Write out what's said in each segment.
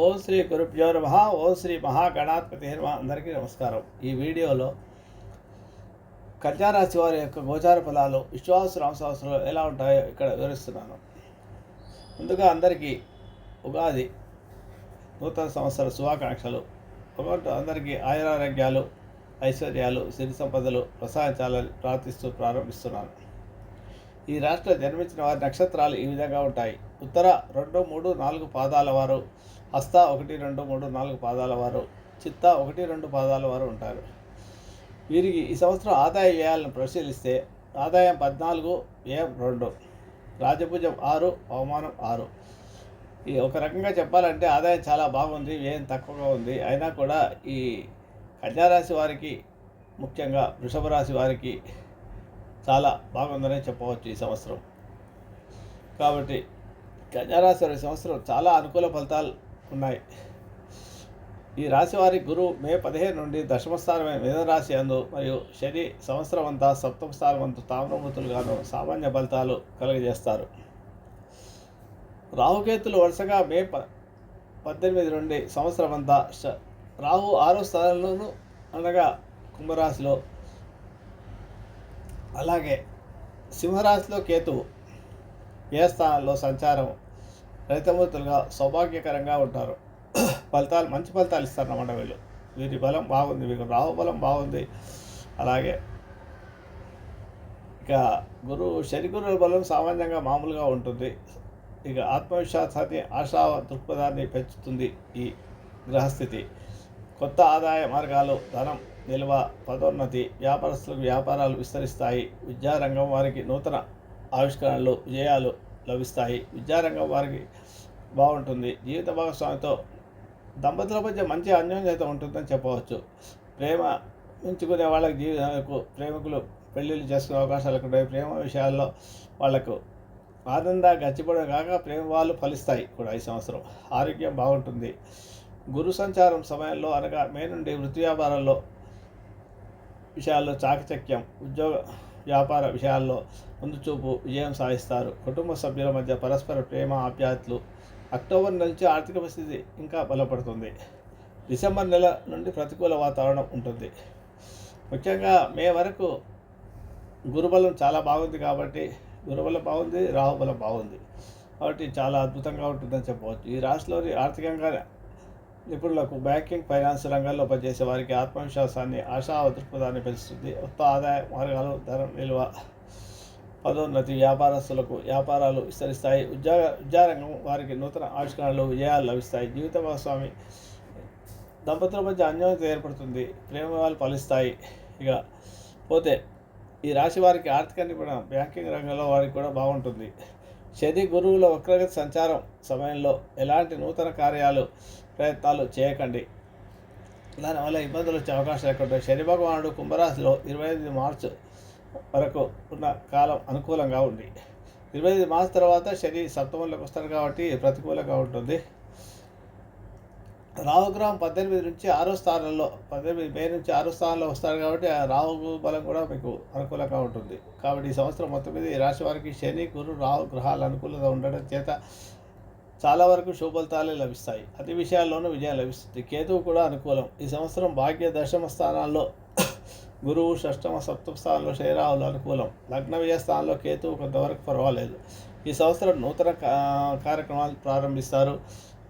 ఓం శ్రీ గురుభ్యో నమ. ఓం శ్రీ మహాగణాధిపతి నమ అందరికీ నమస్కారం. ఈ వీడియోలో కన్యారాశి వారి యొక్క గోచార ఫలాలు విశ్వాస సంవత్సరంలో ఎలా ఉంటాయో ఇక్కడ వివరిస్తున్నాను. ముందుగా అందరికీ ఉగాది నూతన సంవత్సర శుభాకాంక్షలు. ఒకటి అందరికీ ఆయురారోగ్యాలు ఐశ్వర్యాలు సిరి సంపదలు ప్రసాదించాలని ప్రార్థిస్తూ ప్రారంభిస్తున్నాను. ఈ రాష్ట్రంలో జన్మించిన వారి నక్షత్రాలు ఈ విధంగా ఉంటాయి. ఉత్తర రెండు మూడు నాలుగు పాదాల వారు హస్త ఒకటి రెండు మూడు నాలుగు పాదాల వారు చిత్త ఒకటి రెండు పాదాల వారు ఉంటారు. వీరికి ఈ సంవత్సరం ఆదాయ వ్యయాలను పరిశీలిస్తే ఆదాయం పద్నాలుగు వ్యయం రెండు రాజభుజం ఆరు అవమానం ఆరు. ఈ ఒక రకంగా చెప్పాలంటే ఆదాయం చాలా బాగుంది వ్యయం తక్కువగా ఉంది. అయినా కూడా ఈ కన్యారాశి వారికి ముఖ్యంగా వృషభ రాశి వారికి చాలా బాగుందనే చెప్పవచ్చు ఈ సంవత్సరం. కాబట్టి కన్యారాశి వారి సంవత్సరం చాలా అనుకూల ఫలితాలు ఉన్నాయి. ఈ రాశి వారి గురువు మే పదిహేను నుండి దశమస్థానమైన మిథున రాశి అందు మరియు శని సంవత్సరం అంతా సప్తమ స్థానం అంతా తామ్రమూర్తులుగాను సామాన్య ఫలితాలు కలుగజేస్తారు. రాహుకేతులు వరుసగా మే ప పద్దెనిమిది నుండి సంవత్సరం అంతా రాహు ఆరో స్థానంలోనూ అనగా కుంభరాశిలో అలాగే సింహరాశిలో కేతువు ఏ స్థానంలో సంచారం రైతమూర్తులుగా సౌభాగ్యకరంగా ఉంటారు. ఫలితాలు మంచి ఫలితాలు ఇస్తారన్నమాట వీళ్ళు. వీరి బలం బాగుంది వీరి రాహుబలం బాగుంది. అలాగే ఇక గురువు శని గురువుల బలం సామాన్యంగా మామూలుగా ఉంటుంది. ఇక ఆత్మవిశ్వాసాన్ని ఆశా దృక్పథాన్ని పెంచుతుంది ఈ గ్రహస్థితి. కొత్త ఆదాయ మార్గాలు ధనం నిల్వ పదోన్నతి వ్యాపారస్తులకు వ్యాపారాలు విస్తరిస్తాయి. విద్యారంగం వారికి నూతన ఆవిష్కరణలు విజయాలు లభిస్తాయి. విద్యారంగం వారికి బాగుంటుంది. జీవిత భాగస్వామితో దంపతుల మధ్య మంచి అన్యోన్యత ఉంటుందని చెప్పవచ్చు. ప్రేమ ఉంచుకునే వాళ్ళకి జీవితాలకు ప్రేమికులు పెళ్ళిళ్ళు చేసుకునే అవకాశాలు ఉంటాయి. ప్రేమ విషయాల్లో వాళ్ళకు ఆనందంగా గచ్చిపడం కాక ప్రేమ వాళ్ళు ఫలిస్తాయి కూడా ఈ సంవత్సరం. ఆరోగ్యం బాగుంటుంది. గురు సంచారం సమయంలో అనగా మే నుండి వృత్తి వ్యాపారాల్లో విషయాల్లో చాకచక్యం ఉద్యోగ వ్యాపార విషయాల్లో ముందు చూపు విజయం సాధిస్తారు. కుటుంబ సభ్యుల మధ్య పరస్పర ప్రేమ ఆప్యాయతలు. అక్టోబర్ నుంచి ఆర్థిక పరిస్థితి ఇంకా బలపడుతుంది. డిసెంబర్ నెల నుండి ప్రతికూల వాతావరణం ఉంటుంది. ముఖ్యంగా మే వరకు గురుబలం చాలా బాగుంది కాబట్టి గురుబలం బాగుంది రాహుబలం బాగుంది. కాబట్టి చాలా అద్భుతంగా ఉంటుందని చెప్పవచ్చు. ఈ రాశిలోని ఆర్థికంగా నిపుణులకు బ్యాంకింగ్ ఫైనాన్స్ రంగాల్లో పనిచేసే వారికి ఆత్మవిశ్వాసాన్ని ఆశా దృక్పథాన్ని పెంచుతుంది. కొత్త ఆదాయ మార్గాలు ధర నిల్వ పదోన్నతి వ్యాపారస్తులకు వ్యాపారాలు విస్తరిస్తాయి. ఉద్యోగ విద్యారంగం వారికి నూతన ఆవిష్కరణలు విజయాలు లభిస్తాయి. జీవిత భాగస్వామి దంపతుల మధ్య అన్యోన్యత ఏర్పడుతుంది. ప్రేమవాలు ఫలిస్తాయి. ఇక పోతే ఈ రాశి వారికి ఆర్థిక నిపుణ బ్యాంకింగ్ రంగంలో వారికి కూడా బాగుంటుంది. శని గురువుల వక్రగతి సంచారం సమయంలో ఎలాంటి నూతన కార్యాలు ప్రయత్నాలు చేయకండి. దానివల్ల ఇబ్బందులు వచ్చే అవకాశాలు ఎక్కువ శని భగవానుడు కుంభరాశిలో ఇరవై ఎనిమిది మార్చు వరకు ఉన్న కాలం అనుకూలంగా ఉంది. ఇరవై ఐదు మార్చ్ తర్వాత శని సప్తమంలోకి వస్తాడు కాబట్టి ప్రతికూలంగా ఉంటుంది. రాహుగ్రహం పద్దెనిమిది నుంచి ఆరో స్థానంలో పద్దెనిమిది మే నుంచి ఆరో స్థానంలో వస్తాడు కాబట్టి ఆ రాహు బలం కూడా మీకు అనుకూలంగా ఉంటుంది. కాబట్టి ఈ సంవత్సరం మొత్తం మీద ఈ రాశి వారికి శని గురు రాహు గ్రహాలు అనుకూలంగా ఉండడం చేత చాలా వరకు శుభఫలితాలే లభిస్తాయి. అతి విషయాల్లోనూ విజయం లభిస్తుంది. కేతువు కూడా అనుకూలం. ఈ సంవత్సరం భాగ్య దశమ స్థానాల్లో గురువు షష్టమ సప్తమ స్థానంలో శనిరాహులు అనుకూలం. లగ్న విజయ స్థానంలో కేతువు కొంతవరకు పర్వాలేదు. ఈ సంవత్సరం నూతన కార్యక్రమాలు ప్రారంభిస్తారు.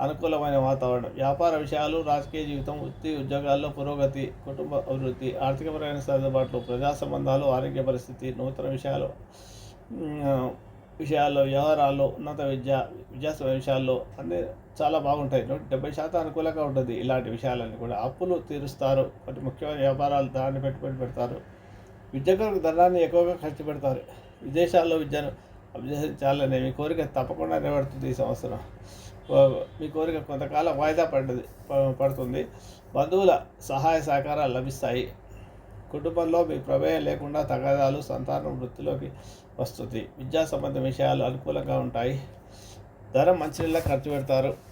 అనుకూలమైన వాతావరణం. వ్యాపార విషయాలు రాజకీయ జీవితం వృత్తి ఉద్యోగాల్లో పురోగతి కుటుంబ అభివృద్ధి ఆర్థికపరమైన సర్దుబాట్లు ప్రజా సంబంధాలు ఆరోగ్య పరిస్థితి నూతన విషయాలు విషయాల్లో వ్యవహారాల్లో ఉన్నత విద్య విద్యా విషయాల్లో అన్నీ చాలా బాగుంటాయి. నూట డెబ్బై శాతం అనుకూలంగా ఉంటుంది ఇలాంటి విషయాలన్నీ కూడా. అప్పులు తీరుస్తారు. కొన్ని ముఖ్యమైన వ్యాపారాలు దాన్ని పెట్టుబడి పెడతారు. విద్య కొరకు ధనాన్ని ఎక్కువగా ఖర్చు పెడతారు. విదేశాల్లో విద్యను అభ్యసించాలనే మీ కోరిక తప్పకుండా నిలబడుతుంది ఈ సంవత్సరం. మీ కోరిక కొంతకాలం వాయిదా పడ్డది పడుతుంది. బంధువుల సహాయ సహకారాలు లభిస్తాయి. కుటుంబంలో మీ ప్రమేయం లేకుండా తగాదాలు సంతానం వృత్తిలోకి వస్తుంది. విద్యా సంబంధ విషయాలు అనుకూలంగా ఉంటాయి. ధనం మంచినీళ్ళ ఖర్చు పెడతారు.